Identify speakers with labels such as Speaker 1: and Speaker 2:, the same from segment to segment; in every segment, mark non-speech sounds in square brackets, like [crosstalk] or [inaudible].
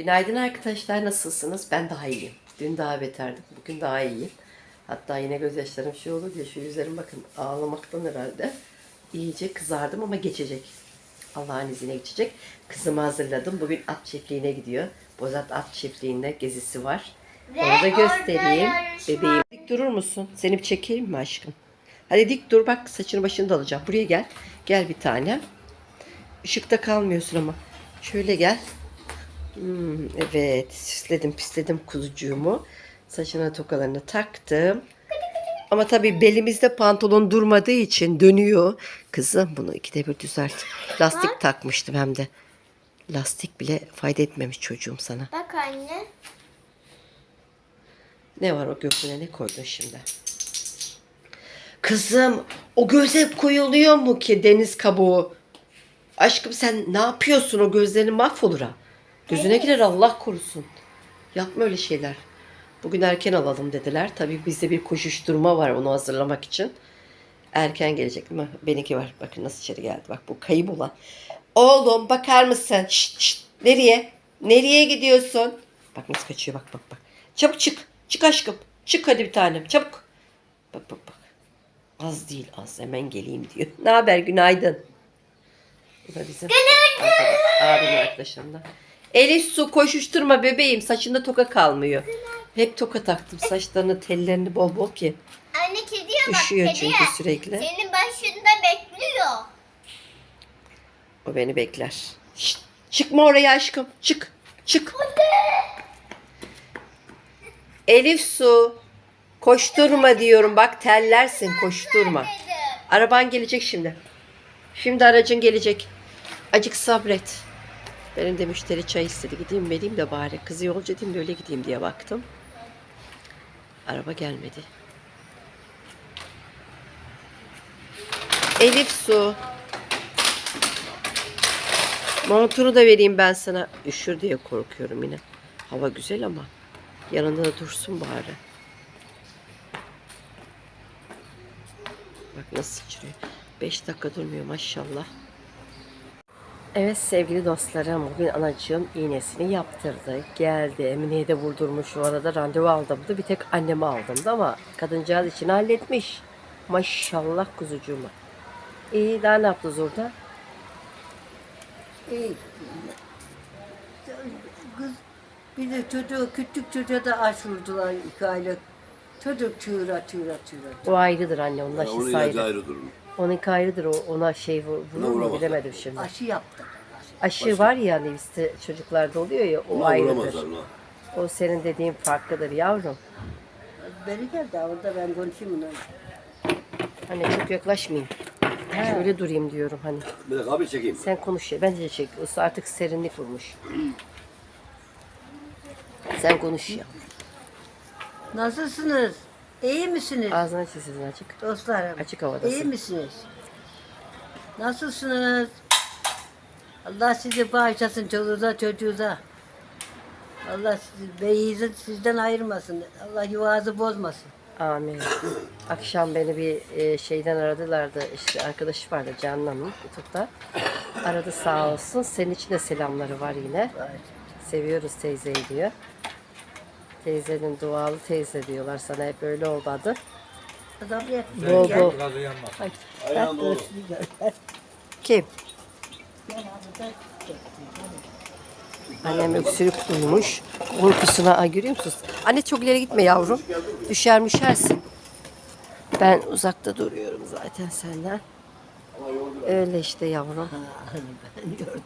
Speaker 1: Günaydın arkadaşlar nasılsınız? Ben daha iyiyim. Dün daha beterdim. Bugün daha iyiyim. Hatta yine gözyaşlarım şey olur diye şu yüzlerim bakın ağlamaktan herhalde. İyice kızardım ama geçecek. Allah'ın izniyle geçecek. Kızımı hazırladım. Bugün at çiftliğine gidiyor. Bozat at çiftliğinde gezisi var.
Speaker 2: Ve
Speaker 1: Onu da göstereyim. Bebeğim. Dik durur musun? Seni bir çekeyim mi aşkım? Hadi dik dur bak saçını başını da alacağım. Buraya gel. Gel bir tane. Işıkta kalmıyorsun ama. Şöyle gel. Hmm, evet süsledim pisledim kuzucuğumu. Saçına tokalarını taktım. Ama tabii belimizde pantolon durmadığı için dönüyor. Kızım bunu ikide bir düzelt. Lastik takmıştım hem de. Lastik bile fayda etmemiş çocuğum sana.
Speaker 2: Bak anne.
Speaker 1: Ne var o göğsüne ne koydun şimdi? Kızım o göz hep koyuluyor mu ki deniz kabuğu? Aşkım sen ne yapıyorsun o gözlerin mahvolur ha. Gözüne girer Allah korusun. Yapma öyle şeyler. Bugün erken alalım dediler. Tabii bizde bir koşuşturma var onu hazırlamak için. Erken gelecek değil mi? Benimki var. Bakın nasıl içeri geldi. Bak bu kayıp olan. Oğlum bakar mısın? Şşt, şşt. Nereye? Nereye gidiyorsun? Bak nasıl kaçıyor bak bak bak. Çabuk çık. Çık aşkım. Çık hadi bir tanem. Çabuk. Bak bak bak. Az değil az. Hemen geleyim diyor. [laughs] Ne haber? Günaydın. Bu da bizim arkadaş, abimin arkadaşlarından. Elif su koşuşturma bebeğim. Saçında toka kalmıyor. Hep toka taktım. Saçlarını tellerini bol bol ki.
Speaker 2: Anne kediye bak
Speaker 1: Düşüyor
Speaker 2: kediye.
Speaker 1: çünkü sürekli.
Speaker 2: Senin başında bekliyor.
Speaker 1: O beni bekler. Şşt, çıkma oraya aşkım. Çık. Çık. Elif su. Koşturma diyorum. Bak tellersin. Koşturma. Araban gelecek şimdi. Şimdi aracın gelecek. Acık sabret. Benim de müşteri çay istedi. Gideyim vereyim de bari. Kızı yolcu edeyim de öyle gideyim diye baktım. Araba gelmedi. Elif su. Montunu da vereyim ben sana. Üşür diye korkuyorum yine. Hava güzel ama yanında da dursun bari. Bak nasıl sıçrıyor. 5 dakika durmuyor maşallah. Evet sevgili dostlarım bugün anacığım iğnesini yaptırdı. Geldi Emine'ye de vurdurmuş. O arada randevu aldımdı. Bir tek anneme aldımdı ama kadıncağız için halletmiş. Maşallah kuzucuğuma. İyi daha ne yaptınız orada?
Speaker 3: İyi. Kız bir de çocuğu, küçük çocuğa da aş vurdular iki aylık. Çocuk çığıra çığıra çığıra.
Speaker 1: O ayrıdır anne onun aşısı ayrı.
Speaker 4: ayrı durum.
Speaker 1: Onunki ayrıdır o ona şey vur, vurur mu
Speaker 4: vuramazlar.
Speaker 1: bilemedim şimdi.
Speaker 3: Aşı yaptı.
Speaker 1: Aşı var ya hani işte çocuklarda oluyor ya o ayrıdır. O senin dediğin farklıdır yavrum.
Speaker 3: Beni geldi orada ben konuşayım onunla.
Speaker 1: Hani çok yaklaşmayayım. Şöyle durayım diyorum hani.
Speaker 4: Bir de abi çekeyim.
Speaker 1: Sen konuş ya. Bence de çek. O artık serinlik vurmuş. [clears throat] Sen konuş ya.
Speaker 3: Nasılsınız? İyi misiniz?
Speaker 1: Ağzını aç sizin açık.
Speaker 3: Dostlarım.
Speaker 1: Açık havadasın.
Speaker 3: İyi misiniz? Nasılsınız? Allah sizi bağışlasın çoluğunuza çocuğunuza. Allah sizi beyizi sizden ayırmasın. Allah yuvanızı bozmasın.
Speaker 1: Amin. [clears throat] Akşam beni bir e, şeyden aradılardı. İşte arkadaşı vardı Canan'ın YouTube'da. Aradı sağ olsun. Senin için de selamları var yine. Seviyoruz teyzeyi diyor. Teyzenin dualı teyze diyorlar sana hep öyle oldu adı.
Speaker 3: Adam ya.
Speaker 1: Bol bol.
Speaker 4: Ayağında olur.
Speaker 1: Kim? Annem öksürük duymuş. Uykusuna ay görüyor musunuz? Anne çok ileri gitme yavrum. Düşer müşersin. Ben uzakta duruyorum zaten senden. Öyle işte yavrum.
Speaker 3: Ben [laughs] gördüm.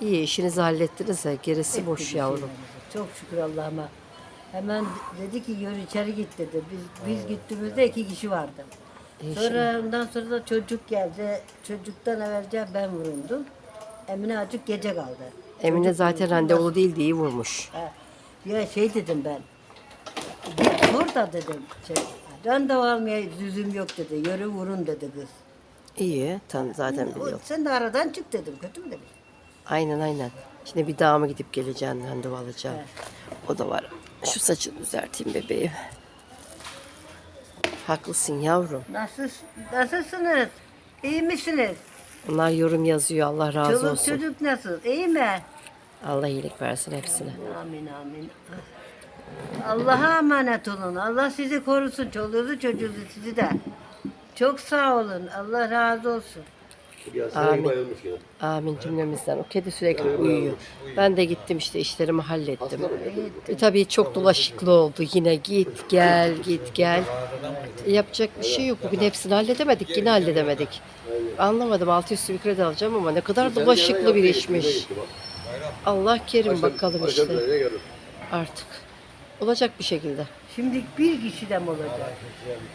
Speaker 1: İyi işinizi hallettiniz ya. Gerisi boş yavrum.
Speaker 3: Çok şükür Allah'ıma. Hemen dedi ki yürü içeri git dedi. Biz biz gittiğimizde iki kişi vardı. Sonra ondan sonra da çocuk geldi. Çocuktan evvelce ben vurundum. Emine acık gece kaldı.
Speaker 1: Emine zaten randevulu değil diye vurmuş.
Speaker 3: Ha, ya şey dedim ben. Git sor da dedim. Şey, randevu almaya lüzum yok dedi. Yürü vurun dedi kız.
Speaker 1: İyi. Tam zaten
Speaker 3: O,
Speaker 1: biliyorum.
Speaker 3: sen de aradan çık dedim. Kötü mü dedim.
Speaker 1: Aynen aynen. Şimdi bir daha mı gidip geleceğim randevu alacağım. O da var. Şu saçını düzelteyim bebeğim. Haklısın yavrum.
Speaker 3: Nasıl, nasılsınız? İyi misiniz?
Speaker 1: Onlar yorum yazıyor. Allah razı
Speaker 3: Çoluk
Speaker 1: olsun.
Speaker 3: çocuk nasıl? İyi mi?
Speaker 1: Allah iyilik versin hepsine.
Speaker 3: Amin amin. Allah'a emanet olun. Allah sizi korusun. Çoluğunuzu çocuğunuzu sizi de. Çok sağ olun. Allah razı olsun.
Speaker 4: Ya sen
Speaker 1: Amin.
Speaker 4: bayılmış.
Speaker 1: Amin cümlemizden. O kedi sürekli uyuyor. Ben de gittim işte işlerimi hallettim. E, tabii çok dolaşıklı oldu yine git gel git gel. E, yapacak bir şey yok. Bugün hepsini halledemedik. Yine halledemedik. Anlamadım. Altı üstü bir kredi alacağım ama ne kadar dolaşıklı bir işmiş. Allah kerim bakalım işte artık. Olacak bir şekilde.
Speaker 3: Şimdi bir kişi de mi olacak?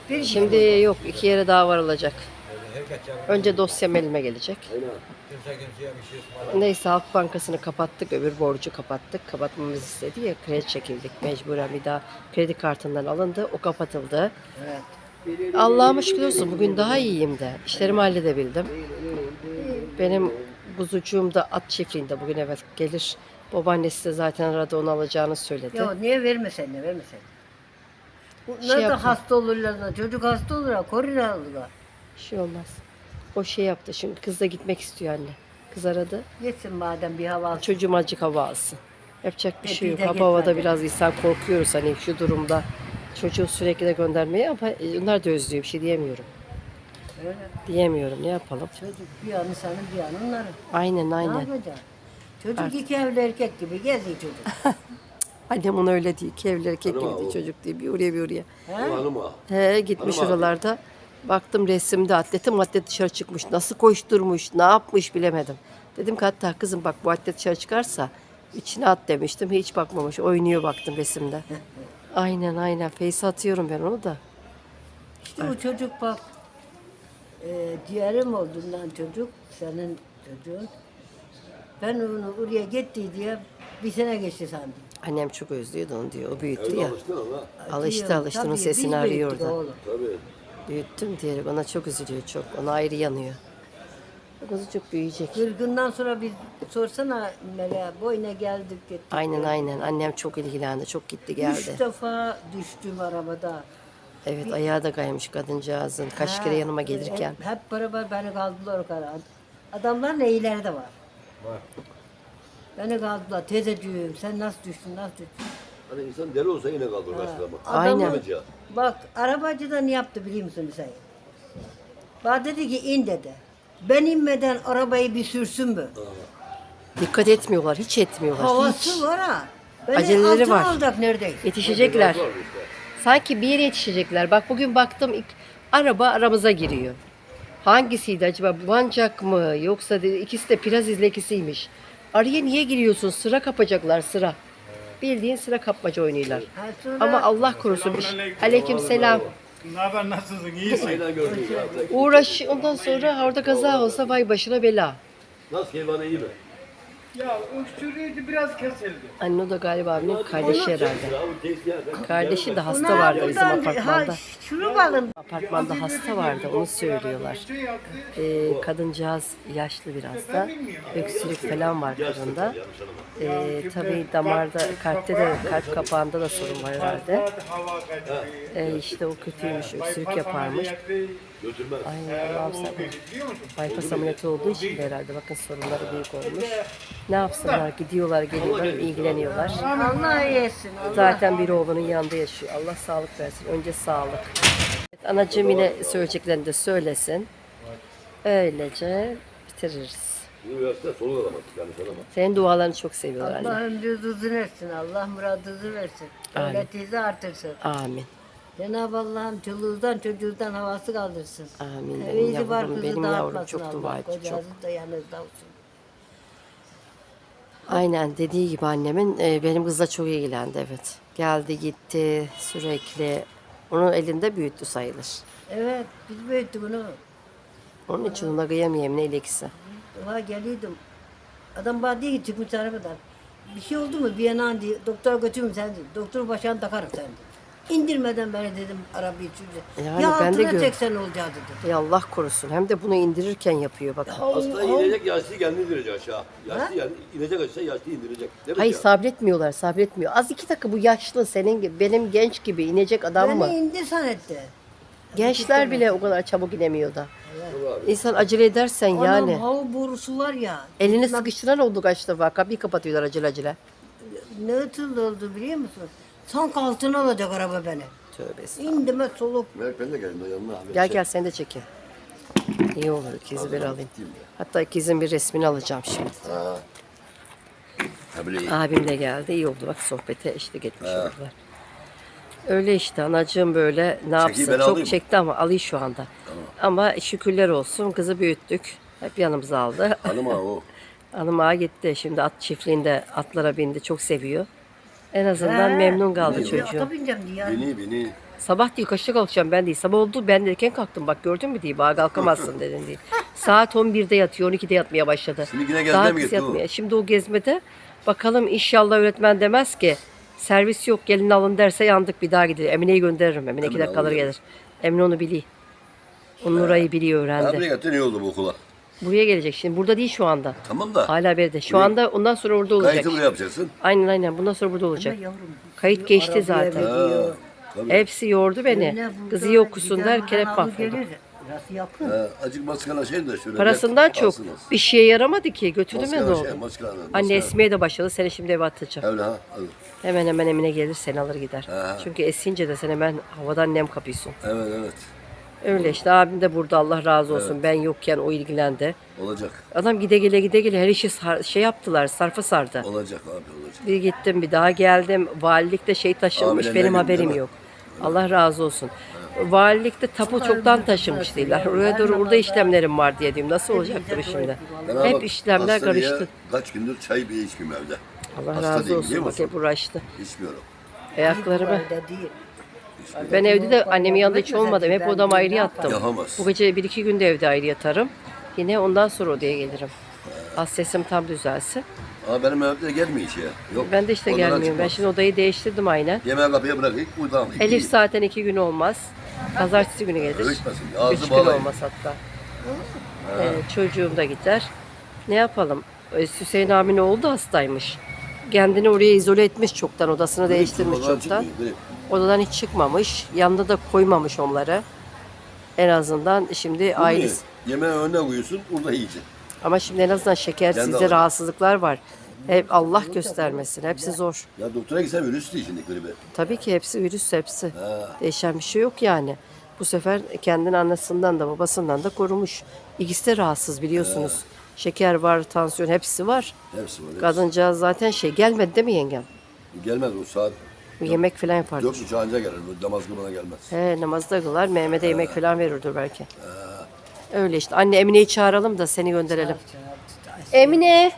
Speaker 3: Bir.
Speaker 1: Şimdi yok iki yere daha varılacak. Önce dosyam elime gelecek. Neyse Halk Bankası'nı kapattık, öbür borcu kapattık. Kapatmamızı istedi ya, kredi çekildik mecburen bir daha. Kredi kartından alındı, o kapatıldı.
Speaker 3: Evet.
Speaker 1: Allah'ıma şükür olsun bugün daha iyiyim de. İşlerimi halledebildim. Benim kuzucuğum da at çiftliğinde bugün evet gelir. Babaannesi de zaten aradı onu alacağını söyledi.
Speaker 3: Ya niye vermesen ne vermesen? Bunlar
Speaker 1: Şey
Speaker 3: da
Speaker 1: yaptım.
Speaker 3: hasta olurlar da çocuk hasta olur ha korona alırlar.
Speaker 1: Bir şey olmaz. O şey yaptı şimdi kız da gitmek istiyor anne. Kız aradı.
Speaker 3: Gitsin madem bir hava alsın.
Speaker 1: Çocuğum azıcık hava alsın. Yapacak bir
Speaker 3: E,
Speaker 1: şey
Speaker 3: bir
Speaker 1: yok.
Speaker 3: de
Speaker 1: Hava havada biraz insan korkuyoruz hani şu durumda. Çocuğu sürekli de göndermeye ama e, onlar da özlüyor bir şey diyemiyorum.
Speaker 3: Öyle.
Speaker 1: Diyemiyorum ne yapalım.
Speaker 3: Çocuk bir yanı senin bir yanı onların.
Speaker 1: Aynen
Speaker 3: Ne
Speaker 1: aynen.
Speaker 3: yapacaksın? Çocuk iki evli erkek gibi geziyor çocuk. [laughs]
Speaker 1: Annem ona öyle değil. Ki evli erkek gibi değil
Speaker 4: o.
Speaker 1: çocuk değil. Bir oraya bir oraya.
Speaker 3: He?
Speaker 4: Hanım ha.
Speaker 1: He gitmiş
Speaker 4: Hanım abi.
Speaker 1: oralarda. Baktım resimde atletim atlet dışarı çıkmış. Nasıl koşturmuş, ne yapmış bilemedim. Dedim ki hatta kızım bak bu atlet dışarı çıkarsa içine at demiştim. Hiç bakmamış. Oynuyor baktım resimde. Aynen aynen. Face atıyorum ben onu da.
Speaker 3: İşte o çocuk bak. E, ciğerim olduğundan çocuk, senin çocuğun. Ben onu oraya gitti diye bir sene geçti sandım.
Speaker 1: Annem çok özlüyordu onu diyor. O büyüttü
Speaker 4: Evde
Speaker 1: ya. Alıştı alıştı. Onun
Speaker 3: tabii,
Speaker 1: sesini arıyor
Speaker 3: büyüttük
Speaker 1: orada.
Speaker 3: oğlum.
Speaker 4: Tabii.
Speaker 1: Büyüttüm diyerek ona çok üzülüyor çok. Ona ayrı yanıyor. O kızı çok büyüyecek.
Speaker 3: Kırgından sonra biz sorsana Mela boyuna geldik gittik.
Speaker 1: Aynen aynen. Annem çok ilgilendi. Çok gitti geldi.
Speaker 3: Üç defa düştüm arabada.
Speaker 1: Evet ayağı da kaymış kadıncağızın. Kaç
Speaker 3: Ha,
Speaker 1: kere yanıma gelirken.
Speaker 3: Hep, hep beraber beni kaldırdılar o kadar. Adamlar neyleri de var. Beni kaldırdılar. Teyzeciğim sen nasıl düştün nasıl düştün?
Speaker 4: Hani insan deli olsa yine kaldırır aslında ama.
Speaker 1: Aynen.
Speaker 3: Bak arabacı da ne yaptı biliyor musun sen? Bana dedi ki in dedi. Ben inmeden arabayı bir sürsün mü?
Speaker 1: Dikkat etmiyorlar. Hiç etmiyorlar.
Speaker 3: Havası
Speaker 1: hiç.
Speaker 3: var ha. Beni
Speaker 1: Aceleleri var.
Speaker 3: alacak neredeyse.
Speaker 1: Yetişecekler.
Speaker 4: İşte.
Speaker 1: Sanki bir yere yetişecekler. Bak bugün baktım ilk araba aramıza giriyor. Hangisiydi acaba? Buancak mı? Yoksa dedi, ikisi de Piraz izlekisiymiş. Araya niye giriyorsun? Sıra kapacaklar sıra. Bildiğin sıra kapmaca oynuyorlar. Ama Allah korusun. Aleyküm selam.
Speaker 5: Ne haber nasılsın? İyisin.
Speaker 1: Uğraş ondan sonra orada kaza olsa vay başına bela.
Speaker 4: Nasıl hayvan iyi mi?
Speaker 5: Ya uyuşturucu biraz kesildi.
Speaker 1: Anne o da galiba abimin kardeşi herhalde. Kardeşi de hasta vardı bizim apartmanda.
Speaker 3: Ha, şunu.
Speaker 1: Apartmanda hasta vardı onu söylüyorlar.
Speaker 5: Şey.
Speaker 1: Ee, kadıncağız yaşlı biraz da. Öksürük falan var kadında. Ee, tabii damarda, kalpte de, kalp kapağında da sorun var herhalde. Ee, işte o kötüymüş, öksürük yaparmış.
Speaker 4: Götürmez.
Speaker 1: Ay Allah'ım sen.
Speaker 5: Biliyor musun?
Speaker 1: Bypass ameliyatı olduğu için de herhalde bakın sorunları büyük olmuş. Ne yapsınlar? Gidiyorlar, geliyorlar, ilgileniyorlar.
Speaker 3: Allah yesin.
Speaker 1: Zaten bir oğlunun yanında yaşıyor. Allah sağlık versin. Önce sağlık. Evet, anacığım yine söyleyeceklerini de söylesin. Öylece bitiririz.
Speaker 4: Üniversite sonu.
Speaker 1: Senin dualarını çok seviyorlar anne.
Speaker 3: Allah ömrünüzü uzun etsin. Allah muradınızı versin.
Speaker 1: Amin.
Speaker 3: Devletinizi artırsın.
Speaker 1: Amin.
Speaker 3: Cenab-ı Allah'ım çoluğundan çocuğundan havası kaldırsın.
Speaker 1: Amin. Benim
Speaker 3: Evinizi
Speaker 1: yavrum,
Speaker 3: barkınızı
Speaker 1: benim yavrum
Speaker 3: dağıtmasın
Speaker 1: çok
Speaker 3: Allah.
Speaker 1: dua etti. Çok.
Speaker 3: Da yanınızda olsun.
Speaker 1: Aynen dediği gibi annemin e, benim kızla çok ilgilendi evet. Geldi gitti sürekli. Onun elinde büyüttü sayılır.
Speaker 3: Evet, biz büyüttük bunu.
Speaker 1: Onun için ona kıyamayayım neyle ikisi.
Speaker 3: Oha geliyordum. Adam bana diyor ki çıkmış arabadan. Bir şey oldu mu bir yana diye doktora götürürüm sen diyor. Doktor başına takarım sen diyor. İndirmeden beni dedim arabayı sürece.
Speaker 1: Yani
Speaker 3: ya
Speaker 1: ben de
Speaker 3: altına
Speaker 1: gör-
Speaker 3: çeksen olacaktı dedi.
Speaker 1: Ya Allah korusun. Hem de bunu indirirken yapıyor bak.
Speaker 4: Hasta inecek yaşlı kendi indirecek aşağı. Yaşlı yani inecek aşağı yaşlı indirecek. Değil mi
Speaker 1: Hayır
Speaker 4: ya?
Speaker 1: sabretmiyorlar sabretmiyor. Az iki dakika bu yaşlı senin gibi benim genç gibi inecek adam
Speaker 3: Beni
Speaker 1: mı?
Speaker 3: indi zannetti.
Speaker 1: Gençler bile o kadar çabuk gidemiyor da. İnsan acele edersen
Speaker 3: Yani.
Speaker 1: yani.
Speaker 3: hava borusu var ya.
Speaker 1: Elini sıkıştıran oldu kaç defa. Kapıyı kapatıyorlar acele acele.
Speaker 3: Ne ötüldü oldu biliyor musun? Sanki altına alacak araba beni.
Speaker 1: Tövbe estağfurullah.
Speaker 3: İndime solup.
Speaker 4: Melek ben de geldim de yanına.
Speaker 1: Gel gel seni de çekeyim. İyi olur ikizi bir alayım. Hatta ikizin bir resmini alacağım şimdi.
Speaker 4: Ha. Ha böyle iyi.
Speaker 1: Abim de geldi. iyi oldu bak sohbete eşlik etmiş oldular. Öyle işte anacığım böyle ne yapsın.
Speaker 4: ben alayım
Speaker 1: Çok
Speaker 4: mı?
Speaker 1: çekti ama alıyor şu anda. Ama şükürler olsun kızı büyüttük. Hep yanımıza aldı.
Speaker 4: Hanım ha o. [laughs]
Speaker 1: Hanım ağa gitti. Şimdi at çiftliğinde atlara bindi. Çok seviyor. En azından
Speaker 3: He.
Speaker 1: memnun kaldı
Speaker 3: Ya,
Speaker 1: çocuğum.
Speaker 3: Ata bineceğim diye. Yani.
Speaker 4: Beni beni.
Speaker 1: Sabah diyor kaçta kalkacağım ben değil. Sabah oldu ben erken kalktım. Bak gördün mü diye. Bana kalkamazsın dedin diye. [laughs] Saat 11'de yatıyor. 12'de yatmaya başladı.
Speaker 4: Şimdi yine gezmeye
Speaker 1: Daha
Speaker 4: mi
Speaker 1: kız
Speaker 4: gitti o?
Speaker 1: yatmıyor. Şimdi o gezmede bakalım inşallah öğretmen demez ki servis yok gelin alın derse yandık bir daha gider. Emine'yi gönderirim. Emine iki
Speaker 4: Emine alıyor.
Speaker 1: gelir. Emine onu biliyor. Onun orayı biliyor öğrendi.
Speaker 4: gittin iyi oldu bu okula.
Speaker 1: Buraya gelecek şimdi. Burada değil şu anda.
Speaker 4: Tamam da.
Speaker 1: Hala beride. Şu
Speaker 4: Buraya-
Speaker 1: anda ondan sonra orada olacak.
Speaker 4: Kayıtı buraya yapacaksın.
Speaker 1: Aynen aynen. Bundan sonra burada olacak.
Speaker 3: Yavrum.
Speaker 1: Kayıt geçti zaten.
Speaker 4: Ha. Tabii.
Speaker 1: Hepsi yordu beni.
Speaker 3: Öyle
Speaker 1: Kızı iyi okusun derken hep mahvoldum.
Speaker 3: yakın.
Speaker 4: Ha, acık maskara şey de şöyle.
Speaker 1: Parasından
Speaker 4: net
Speaker 1: çok
Speaker 4: alsın
Speaker 1: bir şeye yaramadı ki. Götürdü mü ne
Speaker 4: Maskara
Speaker 1: oldu?
Speaker 4: şey, maskara.
Speaker 1: Anne
Speaker 4: maskara.
Speaker 1: esmeye de başladı. Seni şimdi eve atacağım.
Speaker 4: Öyle ha. Hadi.
Speaker 1: Hemen hemen Emine gelir seni alır gider.
Speaker 4: Ha.
Speaker 1: Çünkü esince de sen hemen havadan nem kapıyorsun.
Speaker 4: Evet evet.
Speaker 1: Öyle işte abim de burada Allah razı olsun. Ben yokken o ilgilendi.
Speaker 4: Olacak.
Speaker 1: Adam gide gele gide gele her işi sar- şey yaptılar sarfa sardı.
Speaker 4: Olacak abi olacak.
Speaker 1: Bir gittim bir daha geldim. Valilikte şey taşınmış
Speaker 4: Abiler
Speaker 1: benim haberim yok. Allah razı olsun. Valilikte tapu çoktan taşınmış değiller. Oraya doğru orada işlemlerim var diye diyorum. Nasıl olacaktır şimdi?
Speaker 4: Ben
Speaker 1: Hep
Speaker 4: bak,
Speaker 1: işlemler karıştı.
Speaker 4: Kaç gündür çay bile içmiyorum evde.
Speaker 1: Allah
Speaker 4: Hasta
Speaker 1: razı olsun. Bak hep uğraştı.
Speaker 4: İçmiyorum.
Speaker 1: Ayaklarımı.
Speaker 3: Değil.
Speaker 1: Ben evde de annemin yanında hiç olmadım. Hep odam ayrı yattım.
Speaker 4: Yapamaz.
Speaker 1: Bu gece bir iki günde evde ayrı yatarım. Yine ondan sonra odaya gelirim. Az sesim tam düzelsin.
Speaker 4: Ama benim evde gelmiyor hiç ya. Yok.
Speaker 1: Ben de işte
Speaker 4: odadan
Speaker 1: gelmiyorum. Ben
Speaker 4: çıkmaz.
Speaker 1: şimdi odayı değiştirdim aynen.
Speaker 4: Yemeği kapıya bırakayım. Uyudam.
Speaker 1: Elif zaten iki gün olmaz. Pazartesi günü gelir.
Speaker 4: Ölçmesin. Ağzı
Speaker 1: Üç gün
Speaker 4: bağlayın.
Speaker 1: olmaz hatta. Ee, çocuğum da gider. Ne yapalım? Ee, Hüseyin abinin oğlu da hastaymış. Kendini oraya izole etmiş çoktan. Odasını değiştirmiş çoktan.
Speaker 4: grip.
Speaker 1: Odadan hiç çıkmamış. Yanında da koymamış onları. En azından şimdi ailesi.
Speaker 4: ne? Yemeği önüne koyuyorsun. Orada yiyeceksin.
Speaker 1: Ama şimdi en azından şekersizde rahatsızlıklar var. Hep Allah göstermesin. Hepsi zor.
Speaker 4: Ya doktora gitsen virüs değil şimdi gribi.
Speaker 1: Tabii ki hepsi virüs hepsi.
Speaker 4: Ha.
Speaker 1: Değişen bir şey yok yani. Bu sefer kendini annesinden de babasından da korumuş. İkisi de rahatsız biliyorsunuz. Şeker var, tansiyon hepsi var.
Speaker 4: Hepsi var. hepsi.
Speaker 1: Kadıncağız zaten şey gelmedi değil mi yengem?
Speaker 4: Gelmez o saat.
Speaker 1: Yemek falan yapardı.
Speaker 4: Buçuk anca gelir. Bu namaz kılmana gelmez.
Speaker 1: He namazda kılar. Mehmet'e yemek falan verirdir belki. Öyle işte. Anne Emine'yi çağıralım da seni gönderelim. Emine!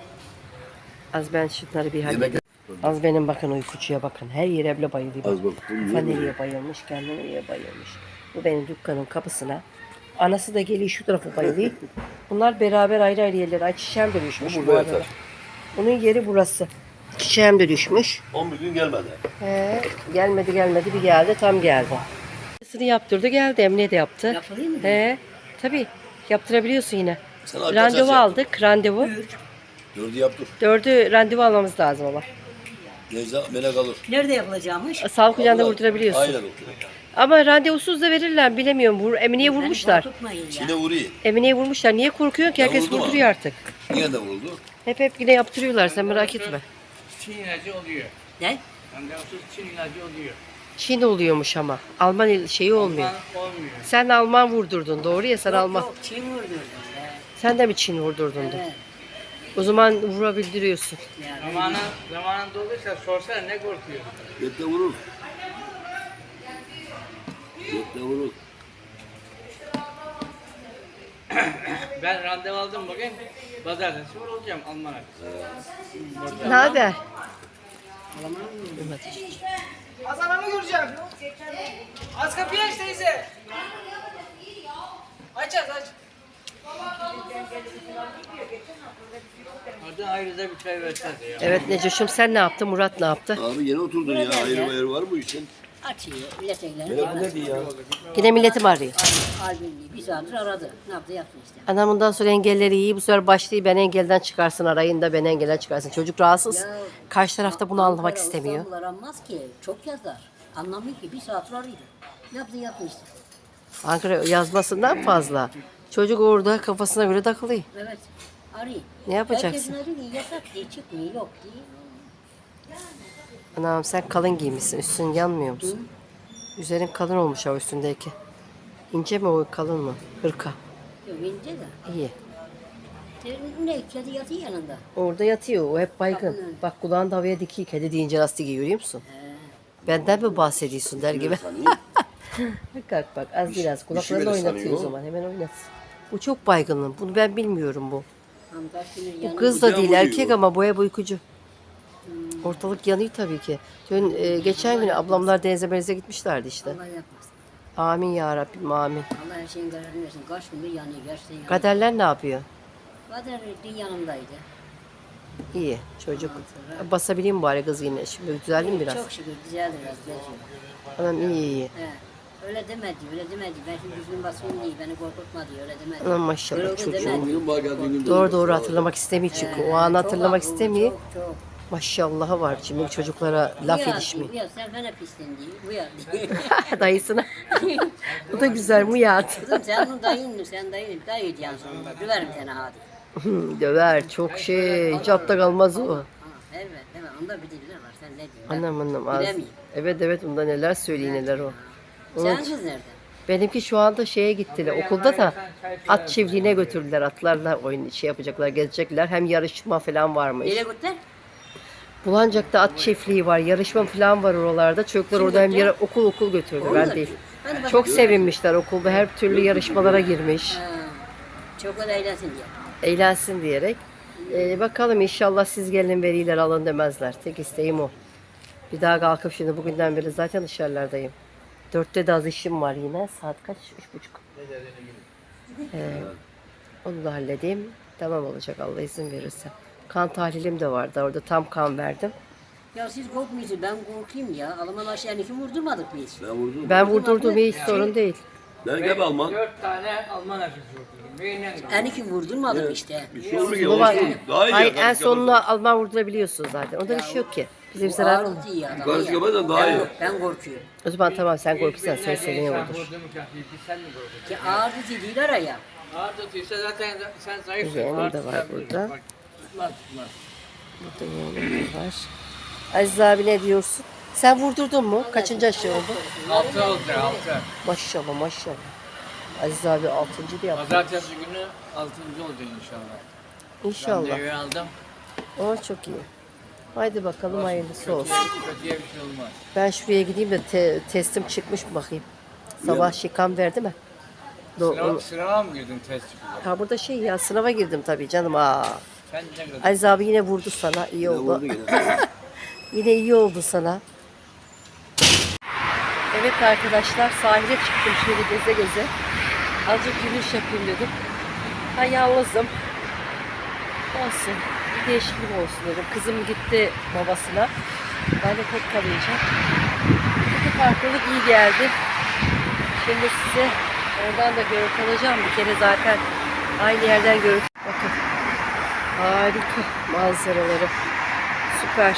Speaker 1: Az ben şunları bir halledeyim. Az benim bakın uykucuya bakın. Her yere bile bayılıyor.
Speaker 4: Az bak,
Speaker 1: Kafa nereye bayılmış, kendi nereye bayılmış. Bu benim dükkanın kapısına. Anası da geliyor şu tarafa bayılıyor. [laughs] Bunlar beraber ayrı ayrı yerlere. De düşmüş.
Speaker 4: Bu
Speaker 1: bu arada.
Speaker 4: yatar.
Speaker 1: Onun yeri burası. Çiçeğim de düşmüş.
Speaker 4: 11 gün gelmedi.
Speaker 1: He, gelmedi gelmedi bir geldi tam geldi. Sını yaptırdı geldi Emine de yaptı.
Speaker 3: Yapılayım mı?
Speaker 1: He, tabii yaptırabiliyorsun yine.
Speaker 4: Sen
Speaker 1: randevu aldık randevu.
Speaker 4: Dördü yaptır.
Speaker 1: Dördü randevu almamız lazım ama.
Speaker 4: Necla melek alır.
Speaker 3: Nerede yapılacakmış?
Speaker 1: Sağlık ocağında vurdurabiliyorsun.
Speaker 4: Aynen doktor.
Speaker 1: Ama randevusuz da verirler bilemiyorum. Vur, Emine'ye vurmuşlar.
Speaker 3: Tutmayın ya.
Speaker 4: Yine vuruyor.
Speaker 1: Emine'ye vurmuşlar. Niye korkuyorsun ki?
Speaker 4: Ya
Speaker 1: Herkes
Speaker 4: vurdu mu?
Speaker 1: vurduruyor artık.
Speaker 4: Yine de vurdu.
Speaker 1: Hep hep yine yaptırıyorlar. Sen merak etme.
Speaker 6: Çin ilacı oluyor.
Speaker 3: Ne?
Speaker 6: Randevusuz Çin ilacı oluyor.
Speaker 1: Çin oluyormuş ama. Alman il- şeyi olmuyor.
Speaker 6: Alman olmuyor.
Speaker 1: Sen Alman vurdurdun. Doğru ya sen Alman.
Speaker 3: Yok Çin vurdurdum.
Speaker 1: Sen de mi Çin vurdurdun? da?
Speaker 3: Evet.
Speaker 1: O zaman vurabildiriyorsun.
Speaker 3: Yani
Speaker 6: Zamanı, zamanında olursa sorsana ne korkuyor?
Speaker 4: Yette vurur. Yette vurur.
Speaker 6: Ben randevu aldım bugün. Pazartesi olacağım Alman'a.
Speaker 1: Ne haber?
Speaker 7: Hasan'ı göreceğim. Aç kapıyı aç teyze. Aç aç aç.
Speaker 6: Orada ayrıca bir çay versene ya.
Speaker 1: Evet Necoş'um sen ne yaptın? Murat ne yaptı?
Speaker 4: Abi yeni oturdun ya. Ayrı ayrı var mı işin?
Speaker 3: Açıyor. Milletvekilleri
Speaker 4: Melek bu ne diyor ya?
Speaker 1: Yine milletim arıyor.
Speaker 3: albümlü bir saattir aradı. Ne yaptı yaptı işte.
Speaker 1: Anam bundan sonra engelleri iyi. Bu sefer başlayı ben engelden çıkarsın. Arayın da ben engelden çıkarsın. Çocuk rahatsız.
Speaker 3: Ya,
Speaker 1: Karşı tarafta bunu anlamak
Speaker 3: Ankara,
Speaker 1: istemiyor.
Speaker 3: İstanbul aranmaz ki. Çok yazar. Anlamıyor ki. Bir saattir arıyor. Ne yaptı yaptı işte.
Speaker 1: Ankara yazmasından fazla. Çocuk orada kafasına göre takılıyor.
Speaker 8: Evet. Arayın.
Speaker 1: Ne yapacaksın?
Speaker 8: Herkesin arıyor. Yasak diye çıkmıyor. Yok diye.
Speaker 1: Anam sen kalın giymişsin. Üstün yanmıyor musun? Üzerin kalın olmuş o üstündeki. İnce mi o kalın mı? Hırka.
Speaker 8: Yok ince de.
Speaker 1: İyi.
Speaker 8: Ne kedi yatıyor yanında.
Speaker 1: Orada yatıyor. O hep baygın.
Speaker 8: Kapının.
Speaker 1: Bak kulağını da havaya dikiyor. Kedi deyince nasıl dikiyor görüyor musun? Benden mi bahsediyorsun der gibi. [laughs] bak bak az biraz kulaklarını oynatıyor o zaman hemen oynatsın. Bu çok baygınlığım. Bunu ben bilmiyorum bu. Bu kız da değil erkek ama bu hep uykucu. Ortalık yanıyor tabii ki. Dün e, geçen gün ablamlar denize menize gitmişlerdi işte.
Speaker 8: Allah yapmasın.
Speaker 1: Amin ya Rabbim amin.
Speaker 8: Allah her şeyin kararını versin. Kaç gündür yanıyor. Gerçekten yanıyor.
Speaker 1: Kaderler ne yapıyor?
Speaker 8: Kader dün yanımdaydı.
Speaker 1: İyi çocuk. Basabileyim bari kız yine. Şimdi düzeldi mi biraz?
Speaker 8: Çok şükür güzeldi biraz geziyor.
Speaker 1: Anam iyi iyi.
Speaker 8: He. Öyle demedi, öyle demedi. Ben şimdi düzgün basayım diye beni korkutma diye öyle demedi.
Speaker 1: Anam maşallah
Speaker 8: Öyle
Speaker 1: çocuğum.
Speaker 8: demedi.
Speaker 1: Doğru doğru hatırlamak istemiyor çünkü. O anı
Speaker 8: Çok
Speaker 1: hatırlamak
Speaker 8: akıllı,
Speaker 1: istemiyor.
Speaker 8: Çok çok.
Speaker 1: Maşallahı var. Şimdi çocuklara laf
Speaker 8: Uyar,
Speaker 1: yetişmiyor.
Speaker 8: Uyar sen fena pissin diye. Uyar diye.
Speaker 1: Dayısına. Bu da güzel muyat.
Speaker 8: Kızım sen onun dayın sen dayın. Dayı diyen sonunda. Döverim seni hadi.
Speaker 1: Döver çok şey. Altta kalmaz o.
Speaker 8: Ha, evet evet onda bir diller var. Sen ne diyorsun?
Speaker 1: Anam anam az.
Speaker 8: Bilemiyorum.
Speaker 1: Evet evet onda neler söyleyeyim neler o.
Speaker 8: Sen kız nerede?
Speaker 1: Benimki şu anda şeye gittiler. Okulda da at çiftliğine götürdüler. Atlarla oyun şey yapacaklar, gezecekler. Hem yarışma falan varmış.
Speaker 8: Nereye gittin?
Speaker 1: Bulancak'ta at çiftliği var. Yarışma falan var oralarda. Çocuklar orada hem yara, okul okul götürdü. Ben
Speaker 8: Olur.
Speaker 1: değil.
Speaker 8: Bak.
Speaker 1: Çok sevinmişler okulda. Her türlü yarışmalara girmiş.
Speaker 8: Öyle eğlensin diye.
Speaker 1: Eğlensin diyerek. Ee, bakalım inşallah siz gelin veriler alın demezler. Tek isteğim o. Bir daha kalkıp şimdi bugünden beri zaten dışarılardayım. Dörtte de az işim var yine. Saat kaç? Üç buçuk. Ee, onu da halledeyim. Tamam olacak Allah izin verirse. Kan tahlilim de vardı. Orada tam kan verdim.
Speaker 8: Ya siz korkmuyorsunuz ben korkayım ya. Alman aşağıya kim vurdurmadık biz.
Speaker 4: Ben vurdum.
Speaker 1: Ben vurdurdum hiç sorun değil.
Speaker 4: Ben gel Alman.
Speaker 6: Dört tane Alman aşısı vurdum. Birinden
Speaker 8: Yani kim vurdurmadık işte.
Speaker 4: Bir şey olmuyor ki. Daha iyi.
Speaker 1: Hayır en sonuna Alman vurdurabiliyorsun zaten. Onda bir şey yok ki. Bize bir zarar olmaz.
Speaker 8: Ağrı diye adam
Speaker 4: Karşı
Speaker 8: ya.
Speaker 4: yapmasan daha iyi.
Speaker 8: Ben korkuyorum.
Speaker 1: O zaman tamam sen korkuyorsan sen
Speaker 6: değil,
Speaker 1: vurdur.
Speaker 8: Ki ağrı dediler ya.
Speaker 6: Ağır tutuyorsa zaten sen zayıfsın.
Speaker 1: Yeğenim de var burada.
Speaker 6: Bak, Tutmaz tutmaz.
Speaker 1: Burada yeğenim de var. Aziz abi ne diyorsun? Sen vurdurdun mu? Kaçıncı aşı oldu?
Speaker 6: Altı olacak altı.
Speaker 1: Maşallah maşallah. Aziz abi altıncı da yaptı.
Speaker 6: Pazartesi günü altıncı olacak inşallah.
Speaker 1: İnşallah.
Speaker 6: Randevu aldım.
Speaker 1: O çok iyi. Haydi bakalım hayırlısı olsun.
Speaker 6: Kötüye bir şey olmaz.
Speaker 1: Ben şuraya gideyim de te- testim çıkmış mı bakayım. Sabah şikam verdi mi? Do-
Speaker 6: Sınava, sınava mı girdin test çıkacak?
Speaker 1: Ha burada şey ya sınava girdim tabii canım. Aa. Aziz abi yine vurdu sana. iyi oldu. [laughs] yine? İyi oldu sana. Evet arkadaşlar sahile çıktım şöyle geze geze. Azıcık yürüyüş yapayım dedim. Ha yalnızım. Olsun. Bir değişiklik olsun dedim. Kızım gitti babasına. Ben de tek kalacağım. Bu farklılık iyi geldi. Şimdi size oradan da görüntü alacağım. Bir kere zaten aynı yerden görüntü. Bakın. Harika manzaraları. Süper.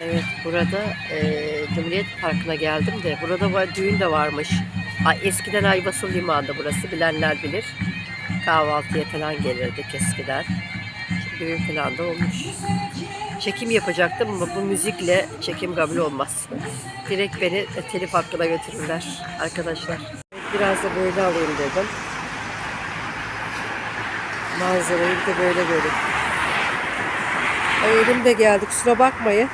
Speaker 1: Evet burada e, Cumhuriyet Parkı'na geldim de burada var, düğün de varmış. Ay, eskiden Ayvasıl Limanı'nda burası bilenler bilir. Kahvaltıya falan gelirdik eskiden. Şimdi düğün falan da olmuş. Çekim yapacaktım ama bu müzikle çekim kabul olmaz. Direkt beni telif hakkına götürürler arkadaşlar. Biraz da böyle alayım dedim. Manzarayı bir de böyle görün. Ay elim de geldi kusura bakmayın.